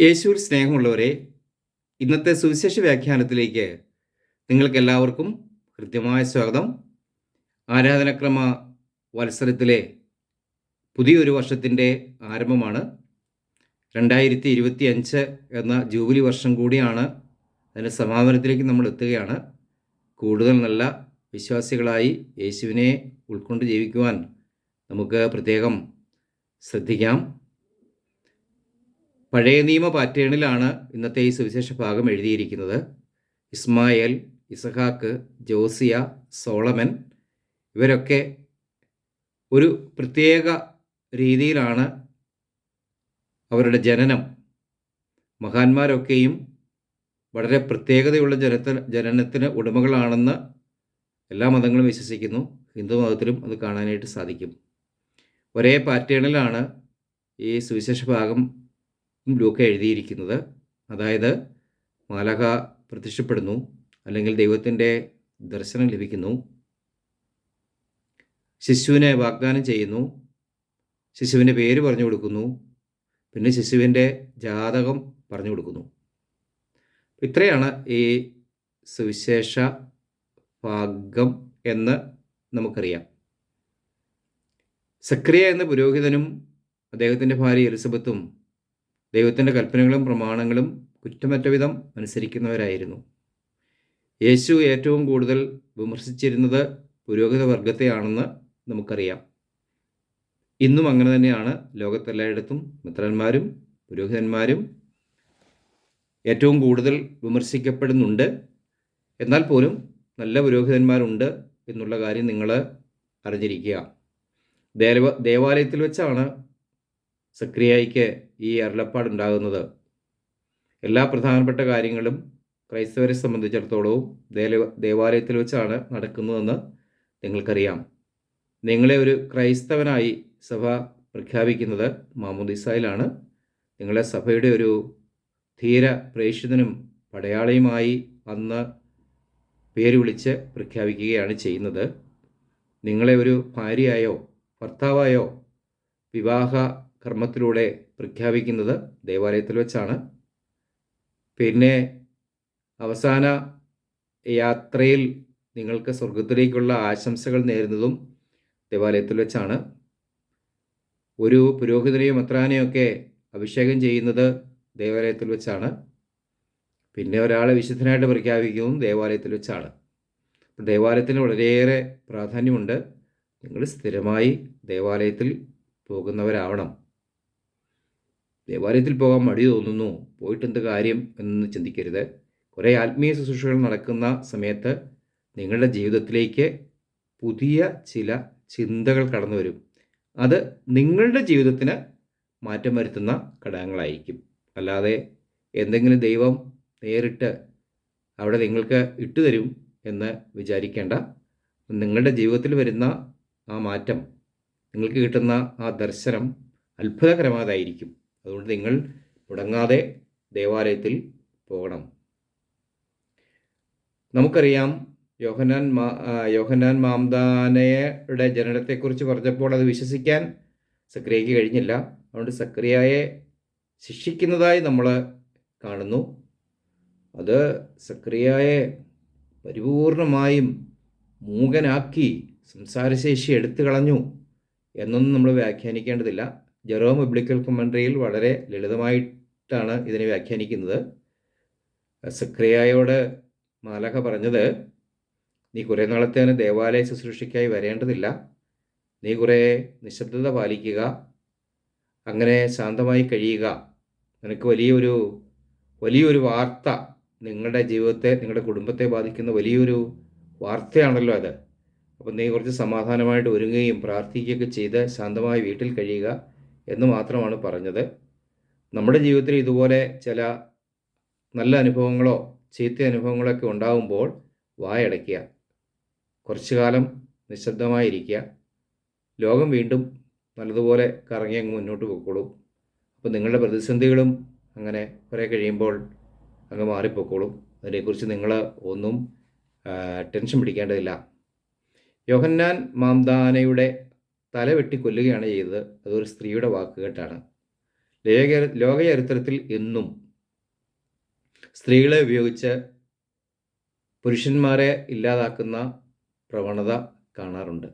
യേശുവിൽ സ്നേഹമുള്ളവരെ ഇന്നത്തെ സുവിശേഷ വ്യാഖ്യാനത്തിലേക്ക് നിങ്ങൾക്കെല്ലാവർക്കും കൃത്യമായ സ്വാഗതം. ആരാധനക്രമ വത്സരത്തിലെ പുതിയൊരു വർഷത്തിന്റെ ആരംഭമാണ്. രണ്ടായിരത്തി ഇരുപത്തി അഞ്ച് എന്ന ജൂബിലി വർഷം കൂടിയാണ് അതിന്റെ സമാപനത്തിലേക്ക് നമ്മൾ എത്തുകയാണ്. കൂടുതൽ നല്ല വിശ്വാസികളായി യേശുവിനെ ഉൾക്കൊണ്ട് ജീവിക്കുവാൻ നമുക്ക് പ്രത്യേകം ശ്രദ്ധിക്കാം. പഴയ നിയമ പാറ്റേണിലാണ് ഇന്നത്തെ ഈ സുവിശേഷ ഭാഗം എഴുതിയിരിക്കുന്നത്. ഇസ്മായേൽ ഇസഹാക്ക് ജോസിയ സോളമൻ ഇവരൊക്കെ ഒരു പ്രത്യേക രീതിയിലാണ് അവരുടെ ജനനം. മഹാന്മാരൊക്കെയും വളരെ പ്രത്യേകതയുള്ള ജനത്തിന് ജനനത്തിന് ഉടമകളാണെന്ന് എല്ലാ മതങ്ങളും വിശ്വസിക്കുന്നു. ഹിന്ദു മതത്തിലും അത് കാണാനായിട്ട് സാധിക്കും. ഒരേ പാറ്റേണിലാണ് ഈ സുവിശേഷ ഭാഗം ലൂക്ക എഴുതിയിരിക്കുന്നത്. അതായത് മാലക പ്രത്യക്ഷപ്പെടുന്നു അല്ലെങ്കിൽ ദൈവത്തിന്റെ ദർശനം ലഭിക്കുന്നു. ശിശുവിനെ വാഗ്ദാനം ചെയ്യുന്നു ശിശുവിന്റെ പേര് പറഞ്ഞു കൊടുക്കുന്നു പിന്നെ ശിശുവിന്റെ ജാതകം പറഞ്ഞു കൊടുക്കുന്നു. ഇത്രയാണ് ഈ സുവിശേഷ ഭാഗം എന്ന് നമുക്കറിയാം. സക്രിയ എന്ന പുരോഹിതനും അദ്ദേഹത്തിന്റെ ഭാര്യ എലിസബത്തും ദൈവത്തിന്റെ കൽപ്പനകളും പ്രമാണങ്ങളും കുറ്റമറ്റ വിധം അനുസരിക്കുന്നവരായിരുന്നു. യേശു ഏറ്റവും കൂടുതൽ വിമർശിച്ചിരുന്നത് പുരോഹിത വർഗത്തെയാണെന്ന് നമുക്കറിയാം. ഇന്നും അങ്ങനെ തന്നെയാണ്. ലോകത്തെല്ലായിടത്തും മിത്രന്മാരും പുരോഹിതന്മാരും ഏറ്റവും കൂടുതൽ വിമർശിക്കപ്പെടുന്നുണ്ട്. എന്നാൽ പോലും നല്ല പുരോഹിതന്മാരുണ്ട് എന്നുള്ള കാര്യം നിങ്ങൾ അറിഞ്ഞിരിക്കുക. ദേവ ദേവാലയത്തിൽ വെച്ചാണ് സക്രിയായിക്ക് ഈ അരുളപ്പാടുണ്ടാകുന്നത്. എല്ലാ പ്രധാനപ്പെട്ട കാര്യങ്ങളും ക്രൈസ്തവരെ സംബന്ധിച്ചിടത്തോളവും ദേവ ദേവാലയത്തിൽ വെച്ചാണ് നടക്കുന്നതെന്ന് നിങ്ങൾക്കറിയാം. നിങ്ങളെ ഒരു ക്രൈസ്തവനായി സഭ പ്രഖ്യാപിക്കുന്നത് മാമുദിസായിലാണ് നിങ്ങളെ സഭയുടെ ഒരു ധീര പ്രേക്ഷിതനും പടയാളിയുമായി അന്ന് പേര് വിളിച്ച് പ്രഖ്യാപിക്കുകയാണ് ചെയ്യുന്നത്. നിങ്ങളെ ഒരു ഭാര്യയായോ ഭർത്താവായോ വിവാഹ കർമ്മത്തിലൂടെ പ്രഖ്യാപിക്കുന്നത് ദേവാലയത്തിൽ വെച്ചാണ്. പിന്നെ അവസാന യാത്രയിൽ നിങ്ങൾക്ക് സ്വർഗത്തിലേക്കുള്ള ആശംസകൾ നേരുന്നതും ദേവാലയത്തിൽ വെച്ചാണ്. ഒരു പുരോഹിതനെയും അത്രാനെയൊക്കെ അഭിഷേകം ചെയ്യുന്നത് ദേവാലയത്തിൽ വെച്ചാണ്. പിന്നെ ഒരാളെ വിശുദ്ധനായിട്ട് പ്രഖ്യാപിക്കുന്നതും ദേവാലയത്തിൽ വെച്ചാണ്. ദേവാലയത്തിന് വളരെയേറെ പ്രാധാന്യമുണ്ട്. നിങ്ങൾ സ്ഥിരമായി ദേവാലയത്തിൽ പോകുന്നവരാവണം. ദേവാലയത്തിൽ പോകാൻ മടി തോന്നുന്നു. പോയിട്ട് എന്ത് കാര്യം എന്ന് ചിന്തിക്കരുത്. കുറേ ആത്മീയ ശുശ്രൂഷകൾ നടക്കുന്ന സമയത്ത് നിങ്ങളുടെ ജീവിതത്തിലേക്ക് പുതിയ ചില ചിന്തകൾ കടന്നു വരും. അത് നിങ്ങളുടെ ജീവിതത്തിന് മാറ്റം വരുത്തുന്ന ഘടകങ്ങളായിരിക്കും. അല്ലാതെ എന്തെങ്കിലും ദൈവം നേരിട്ട് അവിടെ നിങ്ങൾക്ക് ഇട്ടുതരും എന്ന് വിചാരിക്കേണ്ട. നിങ്ങളുടെ ജീവിതത്തിൽ വരുന്ന ആ മാറ്റം നിങ്ങൾക്ക് കിട്ടുന്ന ആ ദർശനം അത്ഭുതകരമായതായിരിക്കും. അതുകൊണ്ട് നിങ്ങൾ മുടങ്ങാതെ ദേവാലയത്തിൽ പോകണം. നമുക്കറിയാം യോഹനാൻ മാ യോഹനാൻ മാംദാനയുടെ ജനനത്തെക്കുറിച്ച് പറഞ്ഞപ്പോൾ അത് വിശ്വസിക്കാൻ സക്രിയയ്ക്ക് കഴിഞ്ഞില്ല. അതുകൊണ്ട് സക്രിയയെ ശിക്ഷിക്കുന്നതായി നമ്മൾ കാണുന്നു. അത് സക്രിയയെ പരിപൂർണമായും മൂകനാക്കി സംസാരശേഷി എടുത്തു കളഞ്ഞു എന്നൊന്നും നമ്മൾ വ്യാഖ്യാനിക്കേണ്ടതില്ല. ജെറോം ബിബ്ലിക്കൽ കമൻട്രിയിൽ വളരെ ലളിതമായിട്ടാണ് ഇതിനെ വ്യാഖ്യാനിക്കുന്നത്. സക്രിയായോട് മാലഹ പറഞ്ഞത് നീ കുറേ നാളത്തേന് ദേവാലയ ശുശ്രൂഷയ്ക്കായി വരേണ്ടതില്ല. നീ കുറേ നിശബ്ദത പാലിക്കുക. അങ്ങനെ ശാന്തമായി കഴിയുക. നിനക്ക് വലിയൊരു വലിയൊരു വാർത്ത നിങ്ങളുടെ ജീവിതത്തെ നിങ്ങളുടെ കുടുംബത്തെ ബാധിക്കുന്ന വലിയൊരു വാർത്തയാണല്ലോ അത്. അപ്പം നീ കുറച്ച് സമാധാനമായിട്ട് ഒരുങ്ങുകയും പ്രാർത്ഥിക്കുകയൊക്കെ ചെയ്ത് ശാന്തമായി വീട്ടിൽ കഴിയുക. എന്ന് മാത്രമാണ് പറഞ്ഞത്. നമ്മുടെ ജീവിതത്തിൽ ഇതുപോലെ ചില നല്ല അനുഭവങ്ങളോ ചീത്ത അനുഭവങ്ങളൊക്കെ ഉണ്ടാകുമ്പോൾ വായടയ്ക്കുക കുറച്ചു കാലം നിശബ്ദമായിരിക്കുക ലോകം വീണ്ടും നല്ലതുപോലെ കറങ്ങി അങ്ങ് മുന്നോട്ട് പോയിക്കോളും അപ്പോൾ നിങ്ങളുടെ പ്രതിസന്ധികളും അങ്ങനെ കുറേ കഴിയുമ്പോൾ അങ്ങ് മാറിപ്പോക്കോളും. അതിനെക്കുറിച്ച് നിങ്ങൾ ഒന്നും ടെൻഷൻ പിടിക്കേണ്ടതില്ല. യോഹന്നാൻ മാംദാനയുടെ തല വെട്ടി കൊല്ലുകയാണ് ചെയ്തത്. അതൊരു സ്ത്രീയുടെ വാക്കുകേട്ടാണ്. ലോക ലോകചരിത്രത്തിൽ എന്നും സ്ത്രീകളെ ഉപയോഗിച്ച് പുരുഷന്മാരെ ഇല്ലാതാക്കുന്ന പ്രവണത കാണാറുണ്ട്.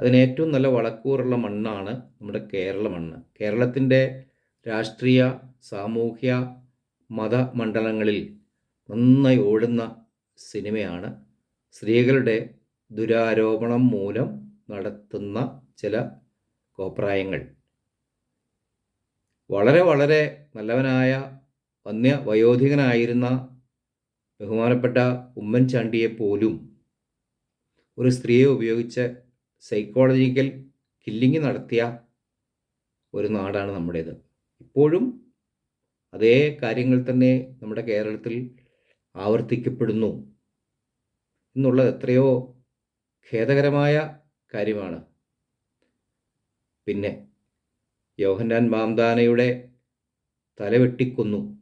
അതിന് ഏറ്റവും നല്ല വളക്കൂറുള്ള മണ്ണാണ് നമ്മുടെ കേരള മണ്ണ്. കേരളത്തിന്റെ രാഷ്ട്രീയ സാമൂഹ്യ മത മണ്ഡലങ്ങളിൽ നന്നായി ഓടുന്ന സിനിമയാണ് സ്ത്രീകളുടെ ദുരാരോപണം മൂലം നടത്തുന്ന ചില കോപ്രായങ്ങൾ. വളരെ വളരെ നല്ലവനായ വന്യ വയോധികനായിരുന്ന ബഹുമാനപ്പെട്ട ഉമ്മൻചാണ്ടിയെ പോലും ഒരു സ്ത്രീയെ ഉപയോഗിച്ച് സൈക്കോളജിക്കൽ കില്ലിങ് നടത്തിയ ഒരു നാടാണ് നമ്മുടേത്. ഇപ്പോഴും അതേ കാര്യങ്ങൾ തന്നെ നമ്മുടെ കേരളത്തിൽ ആവർത്തിക്കപ്പെടുന്നു. എന്നുള്ളത് എത്രയോ ഖേദകരമായ കാര്യമാണ്. പിന്നെ യോഹന്നാൻ മാംദാനയുടെ തല വെട്ടിക്കൊന്നു.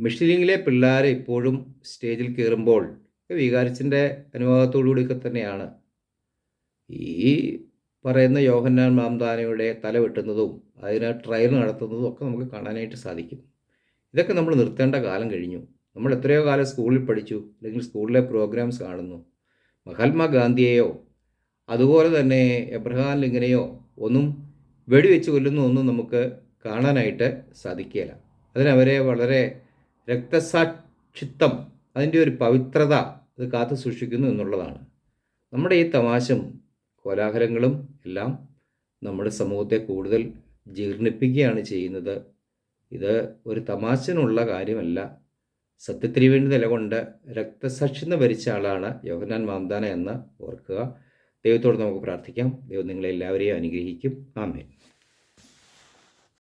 മിഷിലിങ്ങിലെ പിള്ളേരെ ഇപ്പോഴും സ്റ്റേജിൽ കയറുമ്പോൾ വികാരിച്ചിന്റെ അനുഭവത്തോടുകൂടിയൊക്കെ തന്നെയാണ്. ഈ പറയുന്ന യോഹന്നാൻ മാംദാനയുടെ തല വെട്ടുന്നതും അതിന് ട്രയൽ നടത്തുന്നതും ഒക്കെ നമുക്ക് കാണാനായിട്ട് സാധിക്കും. ഇതൊക്കെ നമ്മൾ നിർത്തേണ്ട കാലം കഴിഞ്ഞു. നമ്മൾ എത്രയോ കാലം സ്കൂളിൽ പഠിച്ചു അല്ലെങ്കിൽ സ്കൂളിലെ പ്രോഗ്രാംസ് കാണുന്നു. മഹാത്മാഗാന്ധിയെയോ അതുപോലെ തന്നെ എബ്രഹാം ലിങ്കനെയോ ഒന്നും വെടിവെച്ച് കൊല്ലുന്ന ഒന്നും നമുക്ക് കാണാനായിട്ട് സാധിക്കുകയില്ല. അതിനവരെ വളരെ രക്തസാക്ഷിത്വം അതിന്റെ ഒരു പവിത്രത അത് കാത്തു സൂക്ഷിക്കുന്നു എന്നുള്ളതാണ്. നമ്മുടെ ഈ തമാശം കോലാഹലങ്ങളും എല്ലാം നമ്മുടെ സമൂഹത്തെ കൂടുതൽ ജീർണിപ്പിക്കുകയാണ് ചെയ്യുന്നത്. ഇത് ഒരു തമാശനുള്ള കാര്യമല്ല. സത്യത്തിന് വേണ്ടി നിലകൊണ്ട് രക്തസാക്ഷിത്വം ഭരിച്ച ആളാണ് യോഹനാൻ മാന്താന എന്ന് ഓർക്കുക. ദൈവത്തോട് നമുക്ക് പ്രാർത്ഥിക്കാം. ദൈവം നിങ്ങളെല്ലാവരെയും അനുഗ്രഹിക്കും. ആമേൻ.